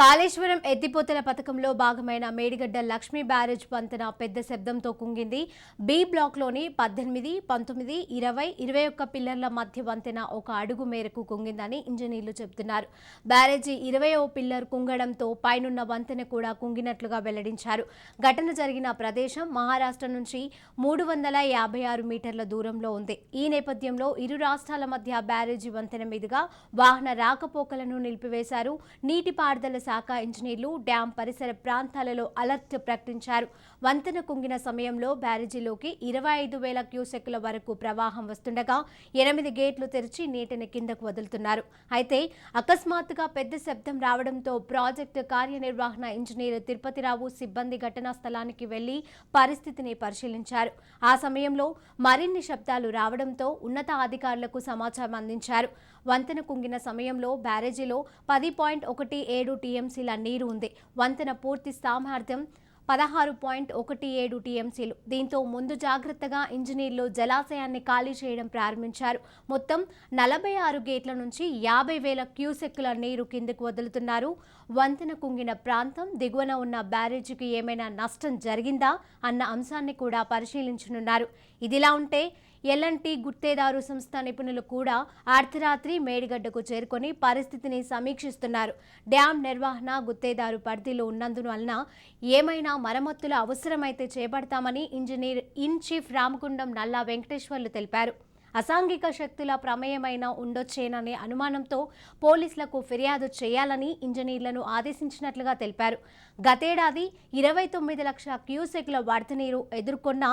కాళేశ్వరం ఎత్తిపోతల పథకంలో భాగమైన మేడిగడ్డ లక్ష్మీ బ్యారేజ్ వంతెన పెద్ద శబ్దంతో కుంగింది. బి బ్లాక్లోని పద్దెనిమిది పంతొమ్మిది ఇరవై ఇరవై ఒక్క పిల్లర్ల మధ్య వంతెన ఒక అడుగు మేరకు కుంగిందని ఇంజనీర్లు చెబుతున్నారు. బ్యారేజీ ఇరవయో పిల్లర్ కుంగడంతో పైనున్న వంతెన కూడా కుంగినట్లుగా వెల్లడించారు. ఘటన జరిగిన ప్రదేశం మహారాష్ట్ర నుంచి మూడు వందల యాభై ఆరు మీటర్ల దూరంలో ఉంది. ఈ నేపథ్యంలో ఇరు రాష్ట్రాల మధ్య బ్యారేజీ వంతెన మీదుగా వాహన రాకపోకలను నిలిపివేశారు. నీటిపారుదల శాఖ ఇంజనీర్లు డ్యాం పరిసర ప్రాంతాలలో అలర్ట్ ప్రకటించారు. వంతెన కుంగిన సమయంలో బ్యారేజీలోకి ఇరవై ఐదు వేల క్యూసెక్ల వరకు ప్రవాహం వస్తుండగా ఎనిమిది గేట్లు తెరిచి నీటిని కిందకు వదులుతున్నారు. అయితే అకస్మాత్తుగా పెద్ద శబ్దం రావడంతో ప్రాజెక్టు కార్యనిర్వహణ ఇంజనీర్ తిరుపతిరావు సిబ్బంది ఘటనా స్థలానికి వెళ్ళి పరిస్థితిని పరిశీలించారు. ఆ సమయంలో మరిన్ని శబ్దాలు రావడంతో ఉన్నత అధికారులకు సమాచారం అందించారు. వంతెన కుంగిన సమయంలో బ్యారేజీలో పది పాయింట్ ఒకటి ఏడు టీఎంసీల నీరు ఉంది. వంతెన పూర్తి సామర్థ్యం పదహారు పాయింట్ ఒకటి ఏడు టీఎంసీలు. దీంతో ముందు జాగ్రత్తగా ఇంజనీర్లు జలాశయాన్ని ఖాళీ చేయడం ప్రారంభించారు. మొత్తం నలభై ఆరు గేట్ల నుంచి యాభై వేల క్యూసెక్కుల నీరు కిందకు వదులుతున్నారు. వంతెన కుంగిన ప్రాంతం దిగువన ఉన్న బ్యారేజీకి ఏమైనా నష్టం జరిగిందా అన్న అంశాన్ని కూడా పరిశీలించనున్నారు. ఇదిలా ఉంటే ఎల్ఎన్టీ గుత్తేదారు సంస్థ నిపుణులు కూడా అర్ధరాత్రి మేడిగడ్డకు చేరుకొని పరిస్థితిని సమీక్షిస్తున్నారు. డ్యాం నిర్వహణ గుత్తేదారు పరిధిలో ఉన్నందువలన ఏమైనా మరమ్మతులు అవసరమైతే చేపడతామని ఇంజనీర్ ఇన్ చీఫ్ రామగుండం నల్లా వెంకటేశ్వర్లు తెలిపారు. అసాంఘిక శక్తుల ప్రమేయమైన ఉండొచ్చేననే అనుమానంతో పోలీసులకు ఫిర్యాదు చేయాలని ఇంజనీర్లను ఆదేశించినట్లుగా తెలిపారు. గతేడాది ఇరవై తొమ్మిది లక్షల క్యూసెక్ల వరద నీరు ఎదుర్కొన్న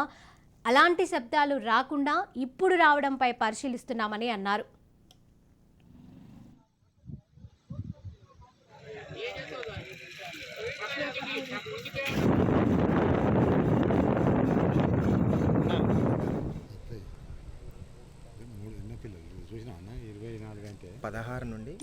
అలాంటి శబ్దాలు రాకుండా ఇప్పుడు రావడంపై పరిశీలిస్తున్నామని అన్నారు. పదహారు నుండి